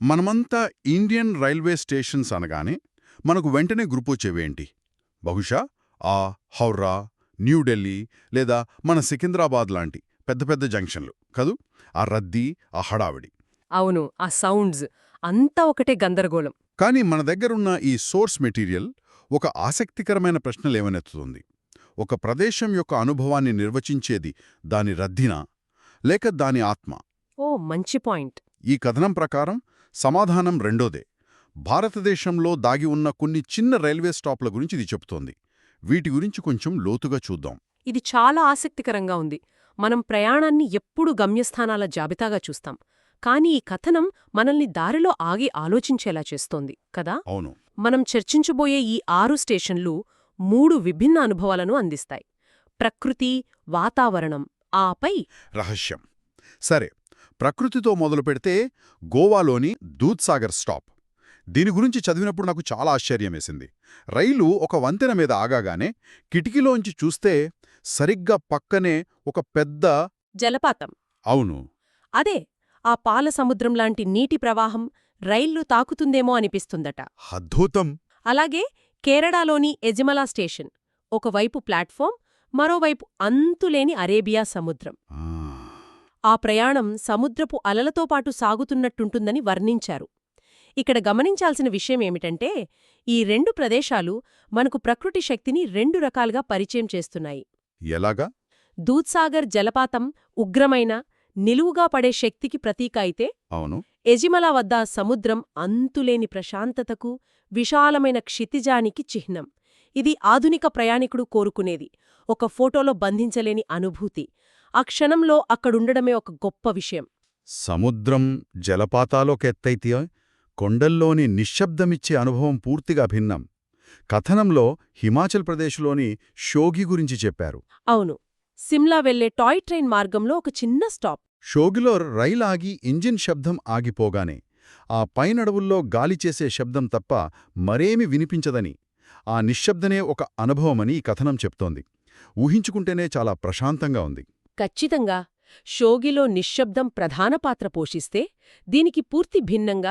మనమంతా Indian railway stations అనగానే మనకు వెంటనే గుర్పొచ్చేవేంటి బహుశా ఆ హౌరా న్యూఢిల్లీ లేదా మన సికింద్రాబాద్ లాంటి పెద్ద పెద్ద జంక్షన్లు కదూ? ఆ రద్దీ ఆ హడావిడి. అవును ఆ సౌండ్స్ అంతా ఒకటే గందరగోళం. కానీ మన దగ్గరున్న ఈ సోర్స్ మెటీరియల్ ఒక ఆసక్తికరమైన ప్రశ్న లేవనెత్తుతుంది ఒక ప్రదేశం యొక్క అనుభవాన్ని నిర్వచించేది దాని రద్దినా? లేక దాని ఆత్మ? ఓ మంచి పాయింట్. ఈ కథనం ప్రకారం సమాధానం రెండోదే. భారతదేశంలో దాగి ఉన్న కొన్ని చిన్న రైల్వే స్టాప్ల గురించి ఇది చెప్తోంది వీటి గురించి కొంచెం లోతుగా చూద్దాం. ఇది చాలా ఆసక్తికరంగా ఉంది. మనం ప్రయాణాన్ని ఎప్పుడూ గమ్యస్థానాల జాబితాగా చూస్తాం. కానీ ఈ కథనం మనల్ని దారిలో ఆగి ఆలోచించేలా చేస్తోంది కదా? అవును. మనం చర్చించబోయే ఈ ఆరు స్టేషన్లు మూడు విభిన్న అనుభవాలను అందిస్తాయి. ప్రకృతి వాతావరణం ఆపై రహస్యం. సరే ప్రకృతితో మొదలు పెడితే గోవాలోని దూద్సాగర్ స్టాప్. దీని గురించి చదివినప్పుడు నాకు చాలా ఆశ్చర్యమేసింది. రైలు ఒక వంతెన మీద ఆగాగానే కిటికీలోంచి చూస్తే సరిగ్గా పక్కనే ఒక పెద్ద జలపాతం. అవును. అదే ఆ పాల సముద్రం లాంటి నీటి ప్రవాహం రైళ్ళు తాకుతుందేమో అనిపిస్తుందట. అద్భుతం! అలాగే కేరళలోని ఎజిమలా స్టేషన్ ఒకవైపు ప్లాట్ఫామ్ మరోవైపు అంతులేని అరేబియా సముద్రం. ఆ, ప్రయాణం సముద్రపు అలలతో పాటు సాగుతున్నట్టుంటుందని వర్ణించారు. ఇక్కడ గమనించాల్సిన విషయం ఏమిటంటే ఈ రెండు ప్రదేశాలు మనకు ప్రకృతి శక్తిని రెండు రకాలుగా పరిచయం చేస్తున్నాయి. ఎలాగా? దూద్సాగర్ జలపాతం ఉగ్రమైన నిలువుగా పడే శక్తికి ప్రతీక అయితే అవును. ఎజిమల వద్ద సముద్రం అంతులేని ప్రశాంతతకు విశాలమైన క్షితిజానికి చిహ్నం. ఇది ఆధునిక ప్రయాణికుడు కోరుకునేది. ఒక ఫోటోలో బంధించలేని అనుభూతి. ఆ క్షణంలో అక్కడుండడమే ఒక గొప్ప విషయం. సముద్రం జలపాతాలోకెత్తైతే కొండల్లోని నిశ్శబ్దమిచ్చే అనుభవం పూర్తిగా భిన్నం. కథనంలో హిమాచల్ ప్రదేశ్లోని షోగి గురించి చెప్పారు. అవును. సిమ్లా వెళ్ళే టాయ్ ట్రైన్ మార్గంలో ఒక చిన్న స్టాప్. షోగిలో రైలు ఆగి ఇంజిన్ శబ్దం ఆగిపోగానే ఆ పైనడవుల్లో గాలి చేసే శబ్దం తప్ప మరేమి వినిపించదని ఆ నిశ్శబ్దనే ఒక అనుభవమని ఈ కథనం చెప్తోంది. ఊహించుకుంటేనే చాలా ప్రశాంతంగా ఉంది. ఖచ్చితంగా షోగిలో నిశ్శబ్దం ప్రధాన పాత్ర పోషిస్తే దీనికి పూర్తి భిన్నంగా